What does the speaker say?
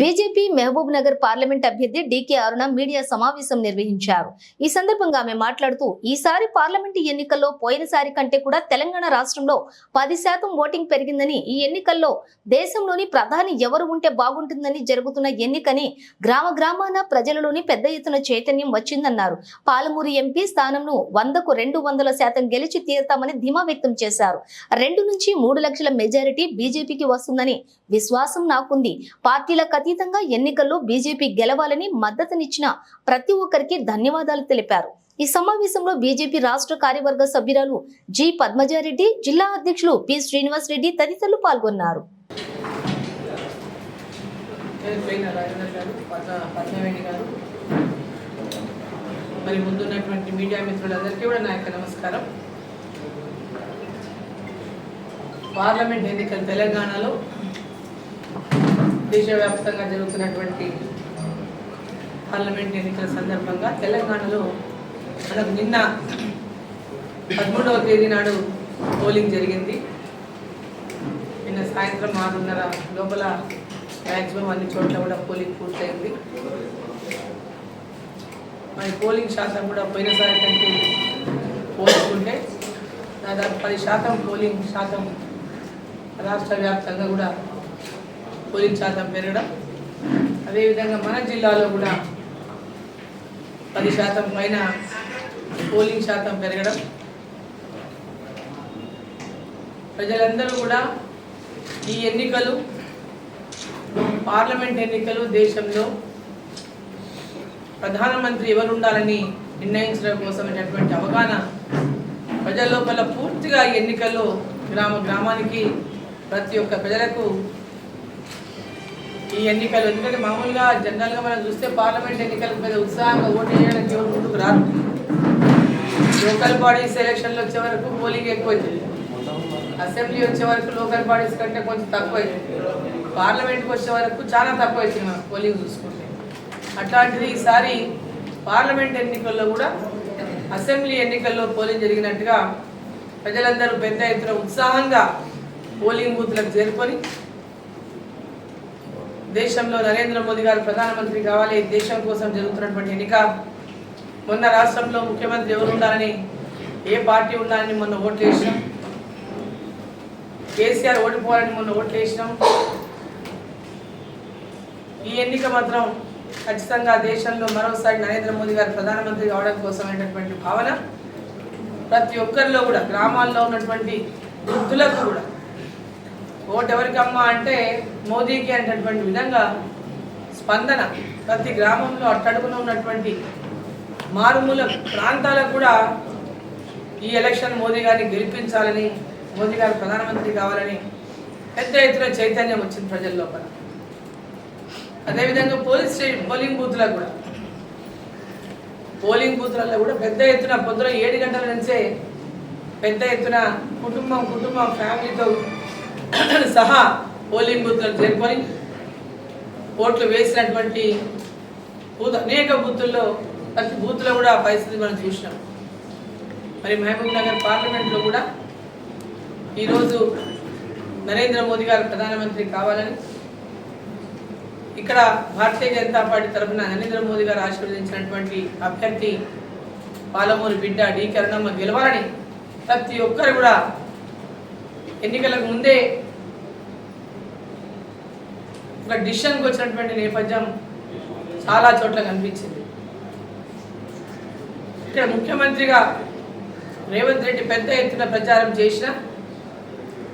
BJP Mahabub Nagar parliament అభ్యర్థి DK Aruna media సమావేశం నిర్వహించారు. ఈ సందర్భంగా ఆమె మాట్లాడుతూ ఈసారి పార్లమెంటు ఎన్నికల్లో పోయినసారి కంటే కూడా తెలంగాణ రాష్ట్రంలో పది శాతం ఓటింగ్ పెరిగిందని ఈ ఎన్నికల్లో దేశంలోని ప్రధాని ఎవరు ఉంటే బాగుంటుందని జరుగుతున్న ఎన్నికని గ్రామ గ్రామాన ప్రజలలోని పెద్ద ఎత్తున చైతన్యం వచ్చిందన్నారు. పాలమూరు ఎంపీ స్థానంను వందకు రెండు వందల శాతం గెలిచి తీరుతామని ధీమా వ్యక్తం చేశారు. రెండు నుంచి మూడు లక్షల మెజారిటీ బీజేపీకి వస్తుందని విశ్వాసం నాకుంది. పార్టీల అతీతంగా ఎన్నికల్లో బీజేపీ గెలవాలని మద్దతునిచ్చిన ప్రతి ఒక్కరికి ధన్యవాదాలు తెలిపారు. ఈ సమావేశంలో బీజేపీ రాష్ట్ర కార్యవర్గ సభ్యురాలు జి పద్మజారెడ్డి జిల్లా అధ్యక్షులు పి శ్రీనివాస్ రెడ్డి తదితరులు పాల్గొన్నారు. మరి ముందున్నటువంటి మీడియా మిత్రులందరికీ కూడా నా యొక్క నమస్కారం. పార్లమెంట్ ఎన్నికలు తెలంగాణలో దేశవ్యాప్తంగా జరుగుతున్నటువంటి పార్లమెంట్ ఎన్నికల సందర్భంగా తెలంగాణలో మనకు నిన్న పదమూడవ తేదీ నాడు పోలింగ్ జరిగింది. నిన్న సాయంత్రం ఆరున్నర లోపల మ్యాక్సిమం అన్ని చోట్ల కూడా పోలింగ్ పూర్తయింది. మరి పోలింగ్ శాతం కూడా పోయినసారి కంటే పోల్చుకుంటే దాదాపు పది శాతం పోలింగ్ శాతం రాష్ట్ర వ్యాప్తంగా కూడా పోలింగ్ శాతం పెరగడం. అదేవిధంగా మన జిల్లాలో కూడా పది శాతం పైన పోలింగ్ శాతం పెరగడం. ప్రజలందరూ కూడా ఈ ఎన్నికలు పార్లమెంట్ ఎన్నికలు దేశంలో ప్రధానమంత్రి ఎవరుండాలని నిర్ణయించడం కోసమైనటువంటి అవగాహన ప్రజల లోపల పూర్తిగా ఎన్నికల్లో గ్రామ గ్రామానికి ప్రతి ఒక్క ప్రజలకు ఈ ఎన్నికలు ఎందుకంటే మామూలుగా జనరల్గా మనం చూస్తే పార్లమెంట్ ఎన్నికలకు మీద ఉత్సాహంగా ఓటు చేయడానికి ఎవరు ముందుకు రారు. లోకల్ బాడీస్ ఎలక్షన్లు వచ్చే వరకు పోలింగ్ ఎక్కువైంది అసెంబ్లీ వచ్చే వరకు లోకల్ బాడీస్ కంటే కొంచెం తక్కువైంది పార్లమెంట్కి వచ్చే వరకు చాలా తక్కువ వచ్చింది మనం పోలింగ్ చూసుకుంటే. అట్లాంటిది ఈసారి పార్లమెంట్ ఎన్నికల్లో కూడా అసెంబ్లీ ఎన్నికల్లో పోలింగ్ జరిగినట్టుగా ప్రజలందరూ పెద్ద ఎత్తున ఉత్సాహంగా పోలింగ్ బూత్లకు చేరుకొని దేశంలో నరేంద్ర మోదీ గారు ప్రధానమంత్రి కావాలి దేశం కోసం జరుగుతున్నటువంటి ఎన్నిక. మొన్న రాష్ట్రంలో ముఖ్యమంత్రి ఎవరు ఉండాలని ఏ పార్టీ ఉండాలని మొన్న ఓట్లు వేసినాం. కేసీఆర్ ఓడిపోవాలని మొన్న ఓట్లు వేసినాం. ఈ ఎన్నిక మాత్రం ఖచ్చితంగా దేశంలో మరోసారి నరేంద్ర మోదీ గారు ప్రధానమంత్రి కావడం కోసం అనేటటువంటి భావన. ప్రతి ఒక్కరిలో కూడా గ్రామాల్లో ఉన్నటువంటి వృద్ధులకు కూడా ఓటు ఎవరికమ్మా అంటే మోదీకి అనేటటువంటి విధంగా స్పందన. ప్రతి గ్రామంలో అట్టడుగున ఉన్నటువంటి మారుమూల ప్రాంతాలకు కూడా ఈ ఎలక్షన్ మోదీ గారిని గెలిపించాలని మోదీ గారు ప్రధానమంత్రి కావాలని పెద్ద ఎత్తున చైతన్యం వచ్చింది ప్రజల లోపల. అదేవిధంగా పోలీస్ స్టేషన్ పోలింగ్ బూత్లకు కూడా. పోలింగ్ బూత్లలో కూడా పెద్ద ఎత్తున పొద్దున ఏడు గంటల నుంచే పెద్ద ఎత్తున కుటుంబం కుటుంబం ఫ్యామిలీతో సహా పోలింగ్ బూత్లకు చేరుకొని ఓట్లు వేసినటువంటి బూత్ అనేక బూతుల్లో ప్రతి బూత్లో కూడా ఆ పరిస్థితి మనం చూసినాం. మరి మహబూబ్ నగర్ పార్లమెంట్లో కూడా ఈరోజు నరేంద్ర మోదీ గారు ప్రధానమంత్రి కావాలని ఇక్కడ భారతీయ జనతా పార్టీ తరఫున నరేంద్ర మోదీ గారు ఆశీర్వదించినటువంటి అభ్యర్థి పాలమూరు బిడ్డ డి కరుణమ్మ గెలవాలని ప్రతి ఒక్కరు కూడా ఎన్నికలకు ముందే ఒక డిసిషన్కి వచ్చినటువంటి నేపథ్యం చాలా చోట్ల కనిపించింది. ఇక్కడ ముఖ్యమంత్రిగా రేవంత్ రెడ్డి పెద్ద ఎత్తున ప్రచారం చేసిన